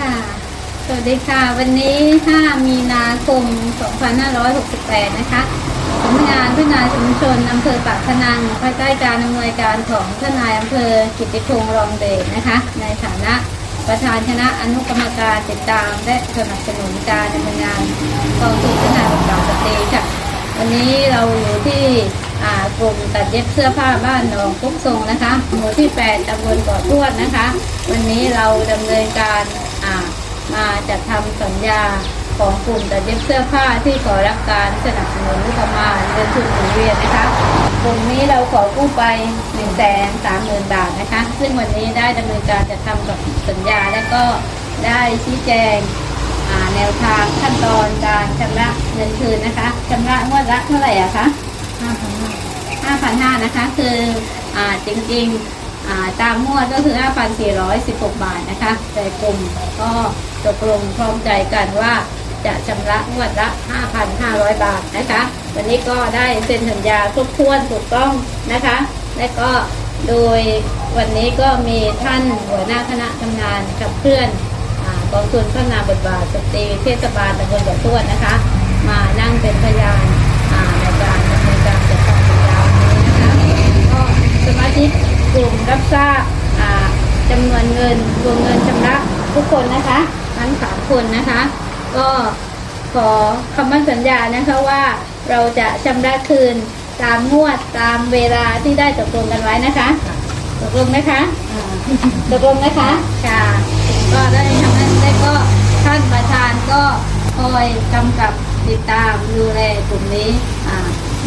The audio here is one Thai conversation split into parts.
ค่ะ สวัสดีค่ะ วันนี้ 5 มีนาคม 2568 นะคะสำนักงานพัฒนาชุมชนอำเภอปากพนังภายใต้การอำนวยการของท่านนายอำเภอกิติพงษ์รองเดชนะคะ ในฐานะประธานคณะอนุกรรมการติดตาม และสนับสนุนการดำเนินงานกองทุนพัฒนาบทบาทสตรีค่ะ วันนี้เราอยู่ที่กลุ่มตัดเย็บเสื้อผ้าบ้านหนองกุ๊กทรงนะคะ หมู่ที่ 8ตำบลเกาะทวดนะคะ วันนี้เราดำเนินการ มาจัดทำสัญญาของกลุ่มแตัดเย็บเสื้อผ้าที่ขอรับการสนับสนุนงบประมาณเงินทุนหมุนเวียนนะคะกลุ่มนี้เราขอกู้ไป1นึ่งแสนสามหมื่นบาทนะคะ ซึ่งวันนี้ได้ดำเนินการจัดทำกับสัญญาและก็ได้ชี้แจงแนวทางขั้นตอนการชำระเงินคืนนะคะชำระงวดละเท่าไหร่อะคะ5,500นะคะ คืออจริงๆ ตามงวดก็คือ 5,416 บาทนะคะ แต่กลุ่มก็ตกลงพร้อมใจกันว่าจะชำระงวดละ 5,500 บาทนะคะ วันนี้ก็ได้เซ็นสัญญาครบถ้วนถูกต้องนะคะ และก็โดยวันนี้ก็มีท่านหัวหน้าคณะทำงานกับเพื่อนกองทุนพัฒนาบทบาทสตรีเทศบาลตำบลกระทวดนะคะ มานั่งเป็นพยานการดำเนินการจัดทำสัญญาวันนี้นะคะก็สมาชิกกลุ่มรับทราบอ่าจำนวน เงินรวมเงินชำระทุกคนนะคะทั้งสามคนนะคะ ก็ขอคำมั่นสัญญานะคะว่าเราจะชำระคืนตามงวดตามเวลาที่ได้ตกลงกันไว้นะคะ ตกลงไหมคะตกลงไหมคะค่ะก็ได้ทำนั้นได้ก็ท่านประธานก็ คอยกำกับติดตามดูแลกลุ่มนี้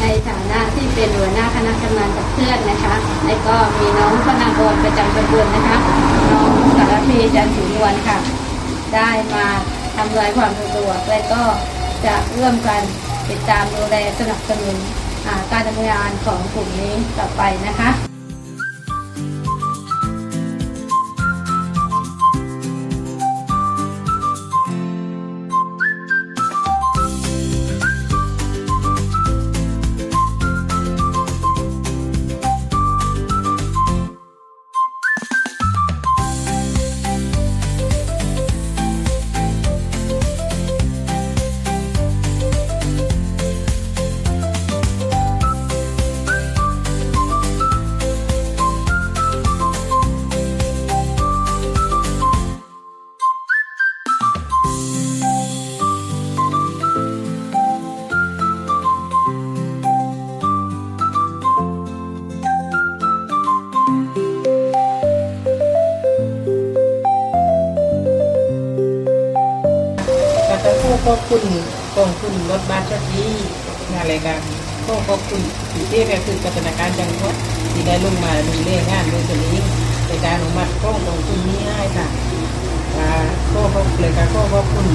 ในฐานะที่เป็นหัวหน้าคณะทำงานกับเพื่อนนะคะและก็มีน้องพนากรประจำตำบลนะคะ น้องสารพีจันทร์สุนวลค่ะ ได้มาทำลายความสะดวกและก็จะร่วมกันติดตามดูแลสนับสนุนการดำเนินงานของกลุ่มนี้ต่อไปนะคะ ขอขอบคุณกองทุนรถบัสชักยี่งานรายการก็ขอบคุณที่ที่ก็คือพัฒนาการจังหวัดที่ได้ลงมาดูแลงานโดยตัวนี้ในการอนุมัติกองกองทุนนี้ให้ค่ะก็ขอบเลยค่ะก็ขอบคุณ